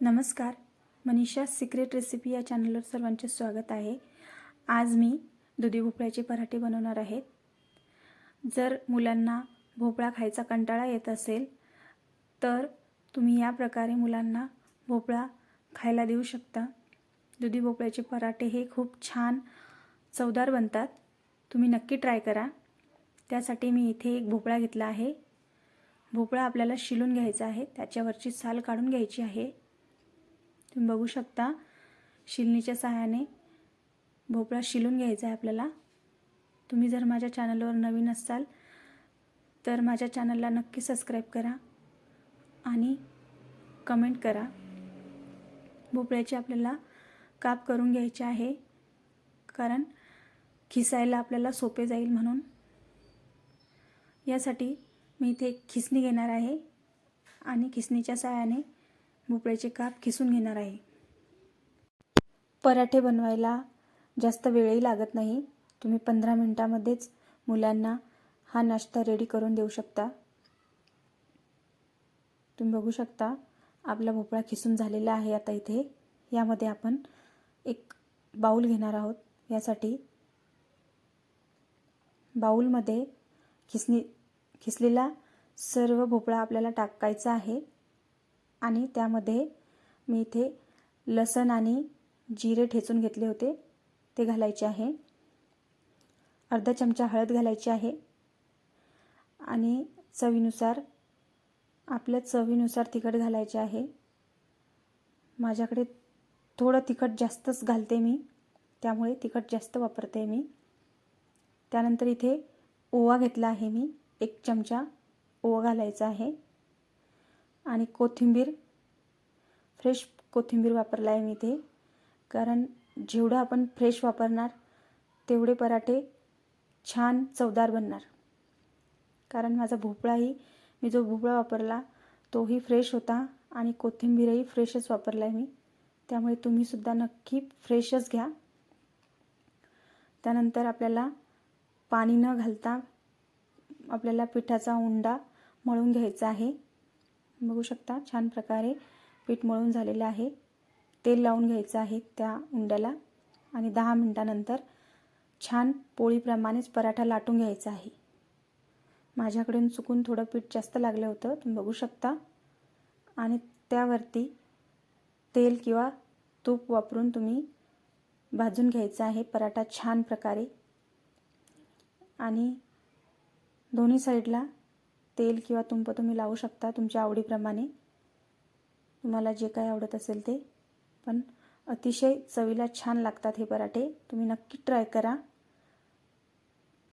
नमस्कार. Manisha secret recipe या चॅनलवर सर्वांचे स्वागत आहे. आज मी दुधी भोपळ्याचे पराठे बनवणार आहे. जर मुलांना भोपळा खायचा कंटाळा येत असेल तर तुम्ही या प्रकारे मुलांना भोपळा खायला देऊ शकता. दुधी भोपळ्याचे पराठे हे खूप छान चवदार बनतात. तुम्ही नक्की ट्राय करा. त्यासाठी मी इथे एक भोपळा घेतला आहे. भोपळा आपल्याला शिलून घ्यायचा आहे. त्याच्यावरची साल काढून घ्यायची आहे. तुम्ही बघू शकता शिलनीच्या सहाय्याने भोपळा शिलून घ्यायचा आहे आपल्याला. तुम्ही जर माझ्या चॅनलवर नवीन असाल तर माझ्या चॅनलला नक्की सबस्क्राईब करा आणि कमेंट करा. भोपळ्याचे आपल्याला काप करून घ्यायचे आहे कारण खिसायला आपल्याला सोपे जाईल म्हणून. यासाठी मी इथे एक खिसणी घेणार आहे आणि खिसणीच्या सहाय्याने भोपळ्याचे काप खिसून घेणार आहे. पराठे बनवायला जास्त वेळही लागत नाही. तुम्ही पंधरा मिनटामध्येच मुलांना हा नाश्ता रेडी करून देऊ शकता. तुम्ही बघू शकता आपला भोपळा खिसून झालेला आहे आता इथे. यामध्ये आपण एक बाऊल घेणार आहोत. यासाठी बाऊलमध्ये खिसणी खिसलेला सर्व भोपळा आपल्याला टाकायचा आहे. आणि त्यामध्ये मी इथे लसण आणि जिरे ठेचून घेतले होते. ते घालायचे आहे. अर्धा चमचा हळद घालायची आहे. आणि चवीनुसार आपल्या चवीनुसार तिखट घालायचे आहे. माझ्याकडे थोडं तिखट जास्तच घालते मी. त्यामुळे तिखट जास्त वापरते मी. त्यानंतर इथे ओवा घेतला आहे मी. एक चमचा ओवा घालायचा आहे. आणि कोथिंबीर फ्रेश कोथिंबीर वापरला आहे मी ते. कारण जेवढं आपण फ्रेश वापरणार तेवढे पराठे छान चवदार बनणार. कारण माझा भोपळाही मी जो भोपळा वापरला तोही फ्रेश होता आणि कोथिंबीरही फ्रेशच वापरला आहे मी. त्यामुळे तुम्हीसुद्धा नक्की फ्रेशच घ्या. त्यानंतर आपल्याला पाणी न घालता आपल्याला पिठाचा उंडा मळून घ्यायचा आहे. बघू शकता छान प्रकारे पीठ मळून झालेलं आहे. तेल लावून घ्यायचं आहे त्या उंड्याला आणि दहा मिनटानंतर छान पोळीप्रमाणेच पराठा लाटून घ्यायचा आहे. माझ्याकडून चुकून थोडं पीठ जास्त लागलं होतं तुम्ही बघू शकता. आणि त्यावरती तेल किंवा तूप वापरून तुम्ही भाजून घ्यायचा आहे. पराठा छान प्रकारे. आणि दोन्ही साईडला तेल किंवा तुंप तुम्ही लावू शकता तुमच्या आवडीप्रमाणे. तुम्हाला जे काय आवडत असेल ते. पण अतिशय चवीला छान लागतात हे पराठे. तुम्ही नक्की ट्राय करा.